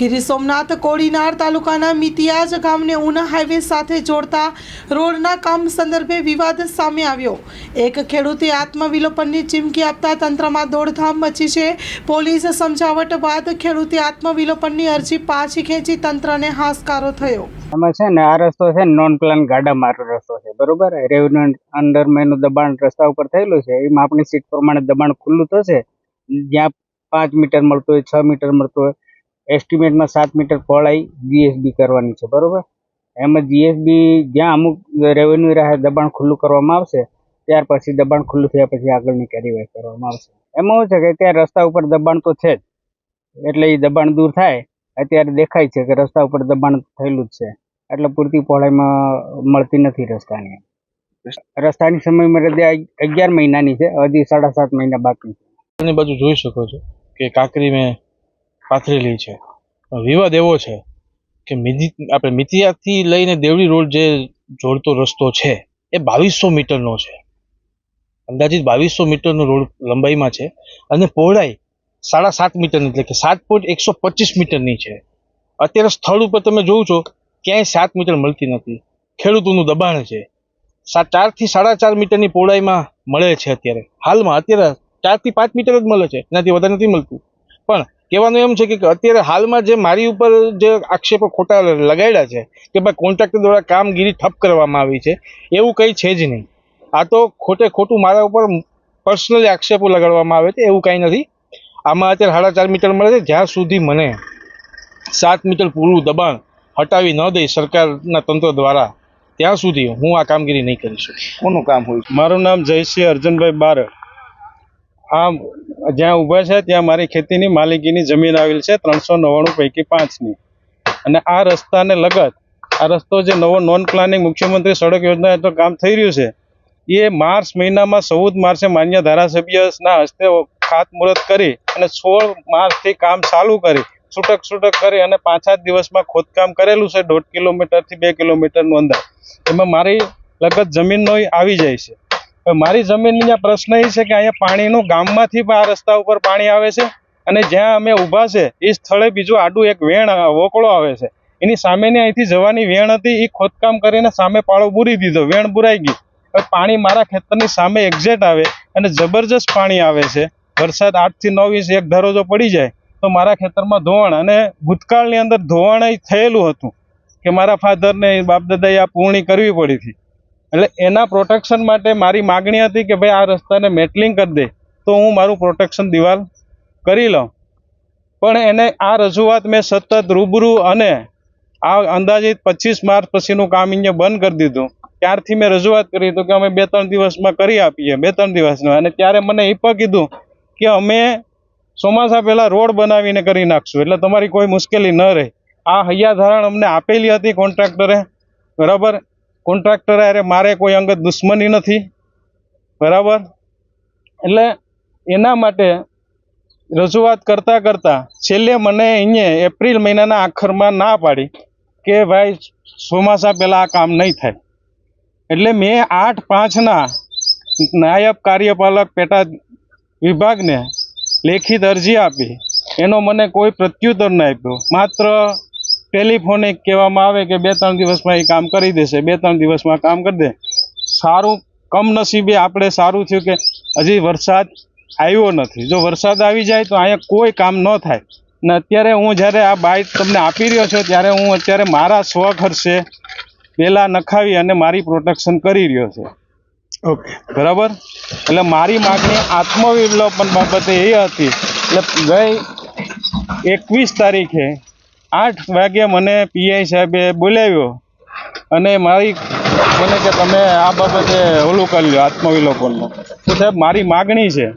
ગીર સોમનાથ, કોડીનાર તાલુકાના મિતિયાજ ગામને ઉના હાઈવે સાથે જોડતા રોડના કામ સંદર્ભે વિવાદ સામે આવ્યો. એક ખેડૂતે આત્મવિલોપનની ચીમકી આપતા તંત્રમાં દોડધામ મચી છે. પોલીસ સમજાવટ બાદ ખેડૂતે આત્મવિલોપનની અરજી પાછી ખેંચી તંત્રને હાશકારો થયો. એમાં છે ને, આ રસ્તો છે નોન પ્લાન ગાડા મારો રસ્તો છે. બરોબર? રેવન્યુ અંડરમાં એનું દબાણ રસ્તા ઉપર થયેલું છે. એમાં આપણી સીટ પ્રમાણે દબાણ ખુલ્લું થશે. જ્યાં પાંચ મીટર મળતું હોય, છ મીટર મળતું હોય એસ્ટિમેટમાં સાત મીટર પહોળાઈ જીએસબી કરવાની છે, બરાબર? એમાં જીએસબી જ્યાં અમુક રેવન્યુ રાહે, દબાણ ખુલ્લું કરવામાં આવશે, ત્યાર પછી દબાણ ખુલ્લું થયા પછી આગળની કાર્યવાહી કરવામાં આવશે. એમાં શું છે કે ત્યાં રસ્તા ઉપર દબાણ તો છે જ, એટલે એ દબાણ દૂર થાય, અત્યારે દેખાય છે કે રસ્તા ઉપર દબાણ થયેલું જ છે, એટલે પૂરતી પહોળાઈમાં મળતી નથી રસ્તાની. રસ્તાની સમય મર્યાદા અગિયાર મહિનાની છે, હજી સાડા સાત મહિના બાકી છે. બાજુ જોઈ શકો છો કે કાંકરી મેં પાથરેલી છે. વિવાદ એવો છે કે મિધિ આપણે મિતિયાથી લઈને દેવડી રોડ જે જોડતો રસ્તો છે, એ બાવીસો મીટરનો છે. અંદાજિત બાવીસો મીટરનો રોડ લંબાઈમાં છે અને પહોળાઈ સાડા સાત મીટરની, એટલે કે સાત પોઈન્ટ એકસો પચીસ મીટરની છે. અત્યારે સ્થળ ઉપર તમે જોવો છો, ક્યાંય સાત મીટર મળતી નથી. ખેડૂતોનું દબાણ છે. સા, ચારથી સાડા ચાર મીટરની પહોળાઈમાં મળે છે અત્યારે. હાલમાં અત્યારે ચારથી પાંચ મીટર જ મળે છે. એનાથી વધારે નથી મળતું. પણ કહેવાનું એમ છે કે અત્યારે હાલમાં જે મારી ઉપર જે આક્ષેપો ખોટા લગાડ્યા છે કે ભાઈ કોન્ટ્રાક્ટર દ્વારા કામગીરી ઠપ કરવામાં આવી છે એવું કંઈ છે જ નહીં. આ તો ખોટે ખોટું મારા ઉપર પર્સનલી આક્ષેપો લગાડવામાં આવે છે એવું કાંઈ નથી. આમાં અત્યારે સાડા ચાર મીટર મળે છે જ્યાં સુધી મને સાત મીટર પૂરું દબાણ હટાવી ન દઈ સરકારના તંત્ર દ્વારા ત્યાં સુધી હું આ કામગીરી નહીં કરી શકું. કોનું કામ હોય? મારું નામ જયસિંહ અર્જુનભાઈ બારડ આ જ્યાં ઊભા છે, ત્યાં મારી ખેતીની માલિકીની જમીન આવેલ છે, ત્રણસો નવ્વાણું પૈકી પાંચની. અને આ રસ્તાને લગત, આ રસ્તો જે નવો નોન પ્લાનિંગ મુખ્યમંત્રી સડક યોજના હેઠળ કામ થઈ રહ્યું છે, એ માર્ચ મહિનામાં ચૌદ માર્ચે માન્ય ધારાસભ્યના હસ્તે ખાતમુહૂર્ત કરી અને સોળ માર્ચથી કામ ચાલુ કરી, છૂટક છૂટક કરી અને પાંચ સાત દિવસમાં ખોદકામ કરેલું છે, દોઢ કિલોમીટરથી બે કિલોમીટરનું અંદર. એમાં મારી લગત જમીનનો આવી જાય છે. મારી જમીનની આ પ્રશ્ન એ છે કે અહીંયા પાણીનું ગામમાંથી આ રસ્તા ઉપર પાણી આવે છે અને જ્યાં અમે ઊભા છે, એ સ્થળે બીજું આડું એક વેણ વોકળો આવે છે. એની સામેની અહીંથી જવાની વેણ હતી, એ ખોદકામ કરીને સામે પાળો બુરી દીધો, વેણ બુરાઈ ગઈ પાણી મારા ખેતરની સામે એક્ઝેટ આવે અને જબરજસ્ત પાણી આવે છે. વરસાદ આઠથી નવ ઇંચ એક ધારો જો પડી જાય, તો મારા ખેતરમાં ધોવાણ અને ભૂતકાળની અંદર ધોવાણ થયેલું હતું કે મારા ફાધરને બાપ દાદાએ આ પૂર્ણી કરવી પડી હતી. એટલે એના પ્રોટેક્શન માટે મારી માગણી હતી કે ભાઈ આ રસ્તાને મેટલિંગ કરી દે, તો હું મારું પ્રોટેક્શન દિવાલ કરી લઉં. પણ એને આ રજૂઆત મેં સતત રૂબરૂ અને આ અંદાજિત પચીસ માર્ચ પછીનું કામ અહીંયા બંધ કરી દીધું. ત્યારથી મેં રજૂઆત કરી તો કે અમે બે ત્રણ દિવસમાં કરી આપીએ બે ત્રણ દિવસમાં અને ત્યારે મને એ પણ કીધું કે અમે ચોમાસા પહેલાં રોડ બનાવીને કરી નાખશું, એટલે તમારી કોઈ મુશ્કેલી ન રહે. આ હૈયાધારણ અમને આપેલી હતી કોન્ટ્રાક્ટરે, બરાબર? કોન્ટ્રાક્ટરે અરે મારે કોઈ અંગત દુશ્મની નથી. બરાબર? એટલે એના માટે રજૂઆત કરતાં કરતાં છેલ્લે મને અહીંયા એપ્રિલ મહિનાના આખરમાં ના પાડી કે ભાઈ ચોમાસા પહેલાં આ કામ નહીં થાય. એટલે મેં આઠ પાંચના નાયબ કાર્યપાલક પેટા વિભાગને લેખિત અરજી આપી. એનો મને કોઈ પ્રત્યુત્તર ન આપ્યો. માત્ર ટેલિફોનિક કહેવામાં આવે કે બે ત્રણ દિવસમાં એ કામ કરી દેશે બે ત્રણ દિવસમાં કામ કરી દે. સારું કમનસીબે આપણે સારું થયું કે હજી વરસાદ આવ્યો નથી. જો વરસાદ આવી જાય તો અહીંયા કોઈ કામ ન થાય. ને અત્યારે હું જ્યારે આ બાઇક તમને આપી રહ્યો છું ત્યારે હું અત્યારે મારા સ્વ ખર્ચે પહેલાં નખાવી અને મારી પ્રોટેક્શન કરી રહ્યો છે. ઓકે. બરાબર? એટલે મારી માગણી આત્મવિલોપન બાબતે એ હતી. એટલે ગઈ એકવીસ તારીખે આઠ વાગે મને પીઆઈ સાહેબે બોલાવ્યો અને મારી મને કે તમે આ બાબતે ઓલું કરી લો આત્મવિલોપનનું. તો સાહેબ, મારી માગણી છે,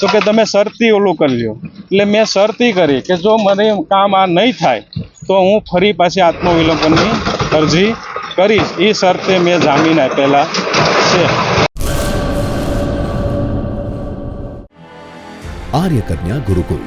તો કે તમે શરતી ઓલું કરી લો એટલે મેં શરતી કરી કે જો મને કામ આ નહીં થાય, તો હું ફરી પાછી આત્મવિલોપનની અરજી કરીશ. એ શરતે મેં જામીન આપેલા છે. આર્યકન્યા ગુરુકુળ